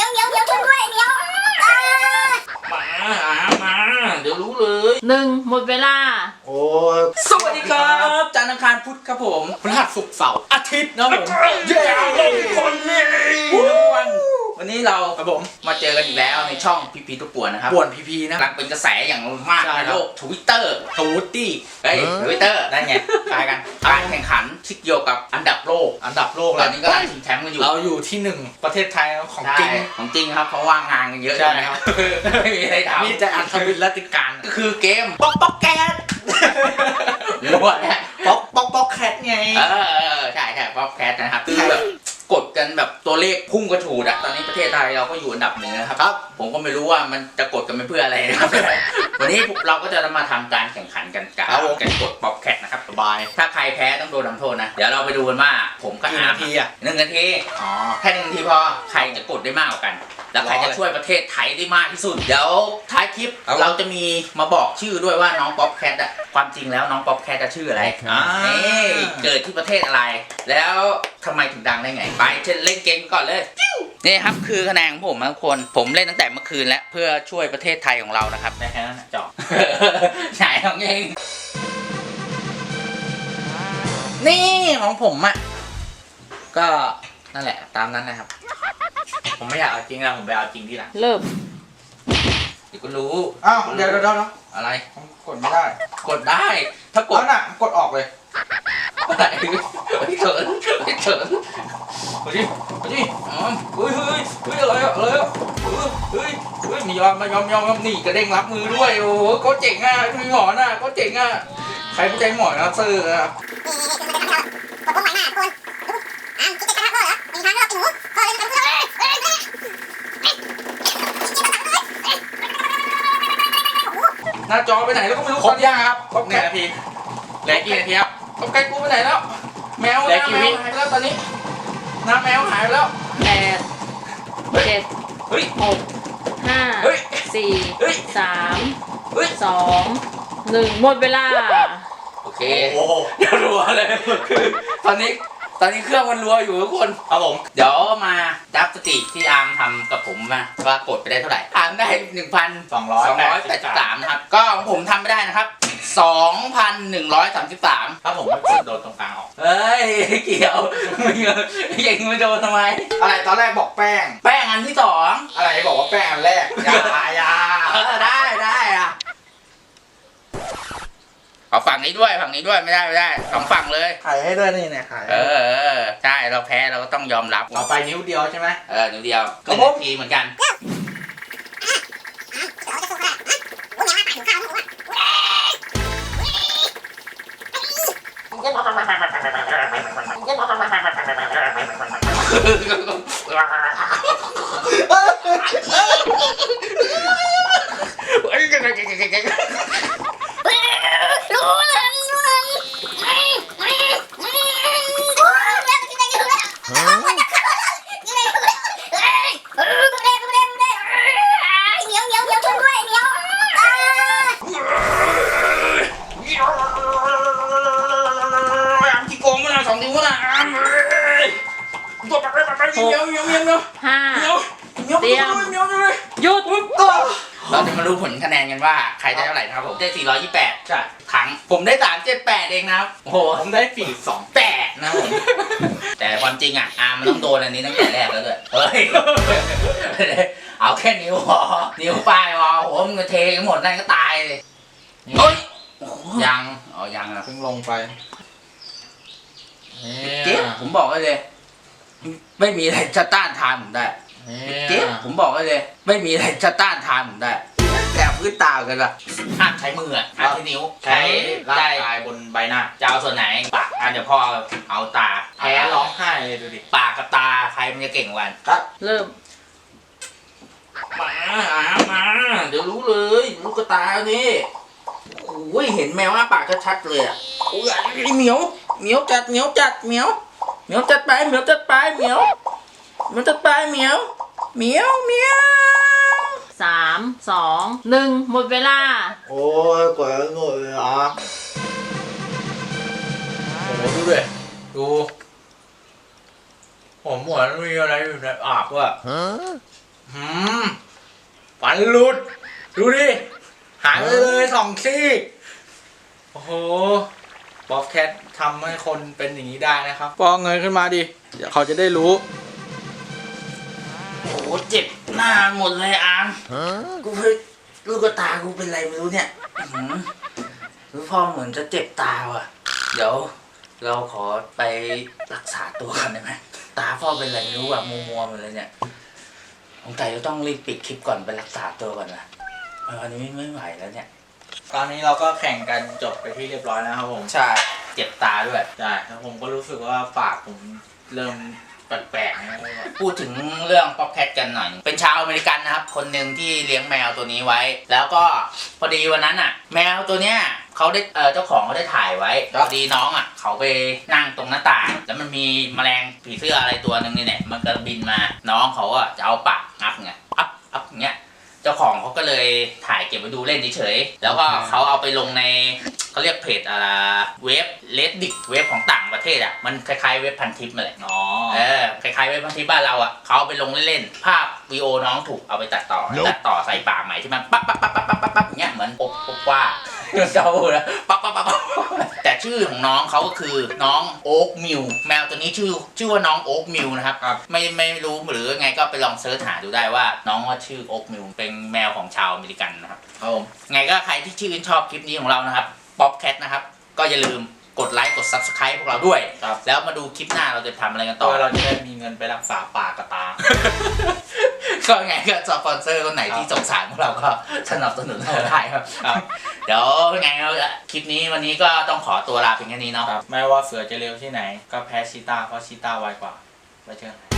มียวเหมียวเหมียวช่วยด้วยเหมียวอ่ามาอ่ามา เดี๋ยวรู้เลย หนึ่งหมดเวลา โอ้ยสวัสดีครับ จันทร์อังคารพุธครับผมพฤหัสศุกร์เสาร์อาทิตย์นะผมเย้คนนี้วันวั นนี้เราครับผมมาเจอกันอีกแล้วในช่องพีพีทุกป่วนนะครับป่วนพีพีนะกำลังเป็นกระแสอย่างมากใช่ในครับ โลกทวิตเตอร์ทวูดดี้ เฮ้ยทวิตเตอร์นั่นไงคล้ายกันการแข่งขันที่เกี่ยวกับอันดับโลกอันดับโลกตอแล้นวนี้ก็กำลังชิงแชมป์กันอยู่เราอยู่ที่หนึ่งประเทศไทยของจริง ใช่ของจริงครับเพราะว่างานกันเยอะใช่นะคครัรับบไม่มีอะไรทำนี่จะอัดทวิตและติดการก็คือเกมป๊อกป๊อกแกนรู้ว่าเนี่ยป๊อกป๊อกป๊อกแคทไง เออเออใช่ใช่ป๊อกแคทนะครับคือแบบ กดกันแบบตัวเลขพุ่งกระฉูดอะตอนนี้ประเทศไทยเราก็อยู่อันดับหนึ่งนะครับ ครับ ผมก็ไม่รู้ว่ามันจะกดกันไปเพื่ออะไรนะครับ วันนี้เราก็จะมาทำการแข่งขันกันกับครับผมกันกดป๊อกแคทนะครั บสบาย ถ้าใครแพ้ต้องโดนทำโทษนะ เดี๋ยวเราไปดูกันว่าผมกับกี่อาร์มนาทีอะหนึ่งนาทีอ๋อ แค่หนึ่งนาทีพอใครจะกดได้มากกว่ากัน แล้วใครรอจะเลยช่วยประเทศไทยได้มากที่สุด เดี๋ยวท้ายคลิปครับ เราจะมีมาบอกชื่อด้วยว่าน้องป๊อปแคทอะความจริงแล้วน้องป๊อปแคทจะชื่ออะไร อ่านี่เกิดที่ประเทศอะไร แล้วทำไมถึงดังได้ไง ไปเล่นเกมก่อนเลยนี่ครับคือคะแนนของผมนะทุกคน ผมเล่นตั้งแต่เมื่อคืนแล้ว เพื่อช่วยประเทศไทยของเรานะครับได้แค่นั้นนะจอกใช่ของเอง นี่ของผมอะก็นั่นแหละ ตามนั้นนะครับ ผมไม่อยากเอาจริงนะผมไปเอาจริงที่หลังเริ่ม เดี๋ยวก็รู้อ้าว เดี๋ยวเดี๋ยวเดี๋ยวอะไร ผมกดไม่ได้กดได้ ถ้ากกดดน่ะกดออกเลย อะไรไม่เฉินไม่เฉินมาดิมาดิอ๋อเฮ้ยเฮ้ยเฮ้ยอะไรอะอะไรอะเฮ้ยเฮ้ยเฮ้ยไม่ยอมไม่ยอมไม่ยอมไม่ยอมนี่กระเด้งรับมือด้วยโอ้โหเขาเจ๋งอะมีหมอนอะเขาเจ๋งอะใครไม่ใจหมอนนะเซอร์อะ กดปุ่มใหม่มาทุกคนอะคิดจะกระทะพ่อเหรออีกครั้งก็หนูพ่อเลยจะทำเพื่อเอ้ยเอ้ยเอ้ยหน้าจอไปไหนแล้วก็ไม่รู้ครบยังครับครบหนึ่งนาทีเหลือกี่นาทีครับครบไก่กูไปไหนแล้ว แมวเหลืหอน้ากี่แมวิวหายไปแล้วตอนนี้หน้าแมวหายไปแล้วแปดเจ็ดเฮ้ยหกห้าเฮ้ยสี่เฮ้ยสามเฮ้ยสองหนึ่งหมดเวลาโอ เคโอ้โหเดี๋ยวรัวเลยคือตอนนี้ตอนนี้เครื่องมันรัวอยู่ทุกคน ครับผมเดี๋ยวมาดับสติที่อาร์มทำกับผมมาว่ากดไปได้เท่าไหร่อาร์มได้หนึ่งพันสองร้อยสองร้อยแปดสิบสามครับ ก็ของผมทำไม่ได้นะครับสองพันหนึ่งร้อยสามสิบสามถ้าผมไม่กดโดนตรงกลางออกเฮ้ยเกี่ยวไม่เกี่ยวยังไม่โดนทำไม อะไรตอนแรกบอกแป้ง แป้งอันที่สองอะไรบอกว่าแป้งอันแรกอยาอยาเออได้ได้อะเอาฝั่ งนี้ด้วยฝั่งนี้ด้วยไม่ได้ไม่ได้สองฝั่งเลยขายให้ด้วยนี่เนี่ยขายเออเออใช่เราแพ้เราก็ต้องยอมรับต่อไปนิ้วเดียวใช่ไหมเออนิ้วเดียวครับหนึ่งผมนาทีเหมือนกัน นียวเหนียวเหนียวเหนียวห้าเหนียวเหนียวเตรียมเหนียวเหนียวเลยหยุดเราจะมารู้ผลคะแนนกันว่าใครได้เท่าไหร่นะครับผมได้ 428ใช่ครั้งผมได้ 378 เองนะครับโอ้โหผมได้สี่สองแปดนะครับผม แต่ความจริงอะอาร์มมันต้องโดนอันนี้ตั้งแต่แรกแล้วด้วยเฮ้ย เอาแค่นิ้วพอนิ้วป้ายพอโอ้โหมึงจะเทกันหมดนั่นก็ตายเลยเฮ้ยยังอ๋อยังอะเพิ่งลงไปเนี่เจ๊ยผมบอกไว้เลย ไม่มีอะไรจะต้านทานผมได้เนี่เจ๊ยผมบอกไว้เลย ไม่มีอะไรจะต้านทานผมได้ แต่พื้นตากันละห้ามใช้มืออะห้ามใช้นิ้ว ใช้ร่างได้กายบนใบหน้าจะเอาส่วนไหนปากอะเดี๋ยวพ่อเอาตาแพ้ร้องไห้เลยดูดิปากกับตาใครมันจะเก่งกว่ากันครับ เริ่มมาอามาเดี๋ยวรู้เลยลูกกระตานี่โอ้ยเห็นแมวอ้าปากชัดๆเลยอะโอ้ยไอ้เหมียวเหมียวจัดเหมียวจัดเหมียวเห มียวจัดไปเหมียวจัดไปเหมียวเหมียวจัดไปเหมียวเหมียวเหมียวสามสองหนึ่งหมดเวลา โอ้ยกว่าหมดเลยอะโอ้โหดูดิดูผมเหมือนมีอะไรอยู่ในปากว่ะหืมฟันหลุด ดูดิหายไปเลยสองซี่ โอ้โห บ๊อบแคททำให้คนเป็นอย่างนี้ได้นะครับปองเงยขึ้นมาดิเดี๋ยวเขาจะได้รู้ โอ้โหเจ็บหน้าหมดเลยอามกูเฮ้ยลูกตากูเป็นไรไม่รู้เนี่ยอื้อหือรู้พ่อเหมือนจะเจ็บตาว่ะ เดี๋ยว เราขอไปรักษาตัวกันได้ไหมตาพ่อเป็นไรไม่รู้อะมัวมัวๆหมดเลยเนี่ยสงสัยจะต้องรีบปิดคลิปก่อนไปรักษาตัวก่อนนะเอออันนี้ไม่ไหวแล้วเนี่ย ตอนนี้เราก็แข่งกันจบไปที่เรียบร้อยแล้วครับผม ใช่ เจ็บตาด้วยใช่แล้วผมก็รู้สึกว่าปากผมเริ่มแปลกๆนะพูดถึงเรื่องป๊อปแคทกันหน่อย เป็นชาวอเมริกันนะครับ คนหนึ่งที่เลี้ยงแมวตัวนี้ไว้ แล้วก็พอดีวันนั้นอะ แมวตัวเนี้ยเขาได้เออเจ้าของเขาได้ถ่ายไว้พอดีน้องอะ เขาไปนั่งตรงหน้าต่าง แล้วมันมีแมลงผีเสื้ออะไรตัวหนึ่งนี่แหละมันก็บินมา น้องเขาอะจะเอาปากงับไงอัพอัพอย่าง เงี้ยเจ้าของเขาก็เลยถ่ายเก็บไว้ดูเล่นเฉยๆแล้วก็เขาเอาไปลงในเขาเรียกเพจอะไรเว็บเลดดิกเว็บของต่างประเทศอะมันคล้ายๆเว็บพันทิปมาเลยอ๋อเออคล้ายๆเว็บพันทิปบ้านเราอะเขาเอาไปลงเล่นๆภาพวีโอน้องถูกเอาไปตัดต่อ ตัดต่อใส่ปากใหม่ที่มันปั๊บปั๊บปั๊บปั๊บปั๊บปั๊บปั๊บอย่างเงี้ยเหมือนอบอบว่าเจ้าแล้วปั๊บปั๊บปั๊บปั๊บแต่ ชื่อของน้องเขาก็คือน้องโอ๊กมิวแมวตัวนี้ชื่อชื่อว่าน้องโอ๊กมิวนะครับครับ ไม่ไม่รู้หรือไงก็ไปลองเซิร์ชหาดูได้ว่า น้องว่าชื่อโอ๊กมิวเป็นแมวของชาวอเมริกันนะครับ ครับผม ไงก็ใครที่ชื่นชอบคลิปนี้ของเรานะครับ ป๊อปแคทนะครับ ก็อย่าลืม กดไลค์กด Subscribe พวกเราด้วย ครับ แล้วมาดูคลิปหน้าเราจะทำอะไรกันต่ต่ออ เราจะได้มีเงินไปรักษาปากกับตา ก็ไงก็สปอนเซอร์คนไหนที่สงสารพวกเราก็สนับสนุนเราได้ครับ ครับ เดี๋ยวไงเราคลิปนี้วันนี้ก็ต้องขอตัวลาเพียงแค่นี้เนาะ ครับ ไม่ว่าเสือจะเร็วที่ไหน ก็แพ้ชีตาเพราะชีตาไวกว่าไว้เจอกัน